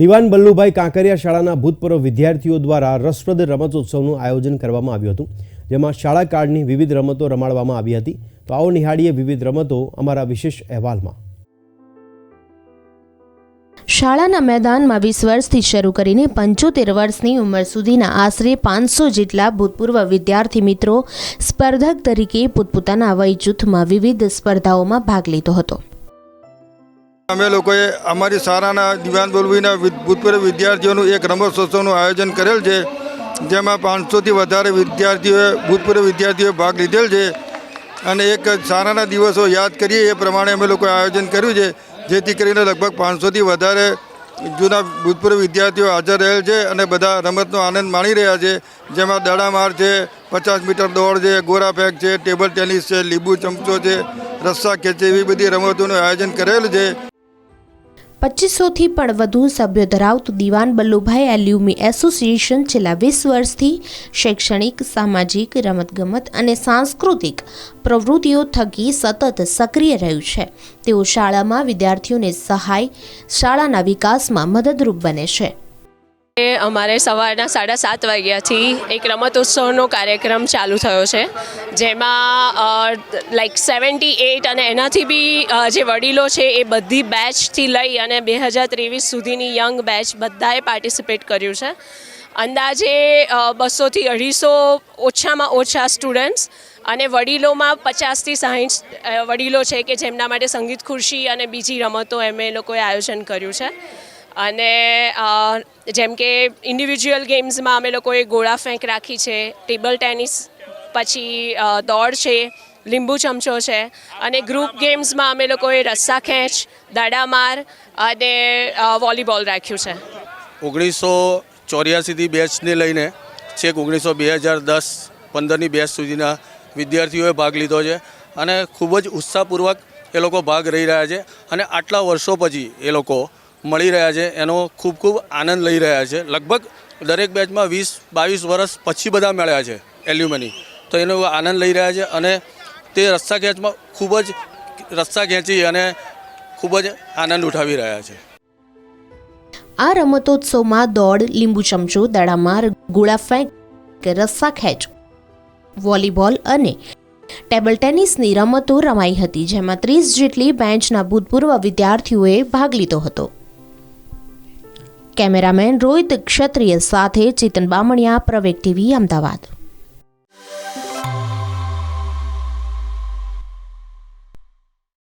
દિવાન બલ્લુભાઈ કાંકરિયા શાળાના ભૂતપૂર્વ વિદ્યાર્થીઓ દ્વારા રસપ્રદ રમતોત્સવનું આયોજન કરવામાં આવ્યું હતું, જેમાં શાળા કાળની વિવિધ રમતો રમાડવામાં આવી હતી. તો આવો નિહાળીએ વિવિધ રમતો અમારા વિશેષ અહેવાલમાં. શાળાના મેદાનમાં વીસ વર્ષથી શરૂ કરીને પંચોતેર વર્ષની ઉંમર સુધીના આશરે પાંચસો જેટલા ભૂતપૂર્વ વિદ્યાર્થી મિત્રો સ્પર્ધક તરીકે પોતપોતાના વય જૂથમાં વિવિધ સ્પર્ધાઓમાં ભાગ લીધો હતો. અમે લોકોએ અમારી શાળાના દિવાન બોલવીના ભૂતપૂર્વ વિદ્યાર્થીઓનું એક રમતોત્સવનું આયોજન કરેલ છે, જેમાં પાંચસોથી વધારે વિદ્યાર્થીઓએ, ભૂતપૂર્વ વિદ્યાર્થીઓએ ભાગ લીધેલ છે. અને એક શાળાના દિવસો યાદ કરીએ, એ પ્રમાણે અમે લોકોએ આયોજન કર્યું છે, જેથી કરીને લગભગ પાંચસોથી વધારે જૂના ભૂતપૂર્વ વિદ્યાર્થીઓ હાજર રહેલ છે અને બધા રમતનો આનંદ માણી રહ્યા છે. જેમાં દડામાર છે, પચાસ મીટર દોડ છે, ગોરા ફેંક છે, ટેબલ ટેનિસ છે, લીંબુ ચમચો છે, રસ્સા ખેંચે એવી બધી રમતોનું આયોજન કરેલ છે. પચીસોથી પણ વધુ સભ્યો ધરાવતું દિવાન બલ્લુભાઈ એલ્યુમી એસોસિએશન છેલ્લા વીસ વર્ષથી શૈક્ષણિક, સામાજિક, રમતગમત અને સાંસ્કૃતિક પ્રવૃત્તિઓ થકી સતત સક્રિય રહ્યું છે. તેઓ શાળામાં વિદ્યાર્થીઓને સહાય, શાળાના વિકાસમાં મદદરૂપ બને છે. અમારે સવારના સાડા સાત વાગ્યાથી એક રમતોત્સવનો કાર્યક્રમ ચાલુ થયો છે, જેમાં લાઈક સેવન્ટી એઈટ અને એનાથી બી જે વડીલો છે એ બધી બેચથી લઈ અને બે હજાર ત્રેવીસ સુધીની યંગ બેચ બધાએ પાર્ટિસિપેટ કર્યું છે. અંદાજે બસોથી અઢીસો ઓછામાં ઓછા સ્ટુડન્ટ્સ અને વડીલોમાં પચાસથી સાહીઠ વડીલો છે કે જેમના માટે સંગીત ખુરશી અને બીજી રમતો એમ એ લોકોએ આયોજન કર્યું છે. અને જેમ કે ઇન્ડિવિજ્યુઅલ ગેમ્સમાં અમે લોકોએ ગોળા ફેંક રાખી છે ટેબલ ટેનિસ પછી દોડ છે, લીંબુ ચમચો છે, અને ગ્રુપ ગેમ્સમાં અમે લોકોએ રસ્સા ખેંચ દાડામાર અને વોલીબોલ રાખ્યું છે. ઓગણીસો ચોર્યાસીથી બેચને લઈને છેક ઓગણીસો બે હજાર દસ પંદરની બેચ સુધીના વિદ્યાર્થીઓએ ભાગ લીધો છે અને ખૂબ જ ઉત્સાહપૂર્વક એ લોકો ભાગ રહી રહ્યા છે અને આટલા વર્ષો પછી એ લોકો મળી રહ્યા છે, એનો ખૂબ ખૂબ આનંદ લઈ રહ્યા છે. લગભગ દરેક બેચમાં વીસ, બાવીસ વર્ષ પછી બધા મળ્યા છે એલ્યુમની. તો એનો આનંદ લઈ રહ્યા છે અને તે રસ્તા ખેંચમાં ખૂબ જ રસ્તા ખેંચી અને ખૂબ જ આનંદ ઉઠાવી રહ્યા છે. આ રમતોત્સવમાં દોડ, લીંબુ ચમચો, દડામાર, ગોળા ફેંક રસ્સા ખેંચ, વોલીબોલ અને ટેબલ ટેનિસની રમતો રમાઈ હતી, જેમાં ત્રીસ જેટલી બેન્ચના ભૂતપૂર્વ વિદ્યાર્થીઓએ ભાગ લીધો હતો. કેમેરામેન રોહિત ક્ષત્રિય સાથે ચેતન બામણિયા પ્રવેગ ટીવી અમદાવાદ.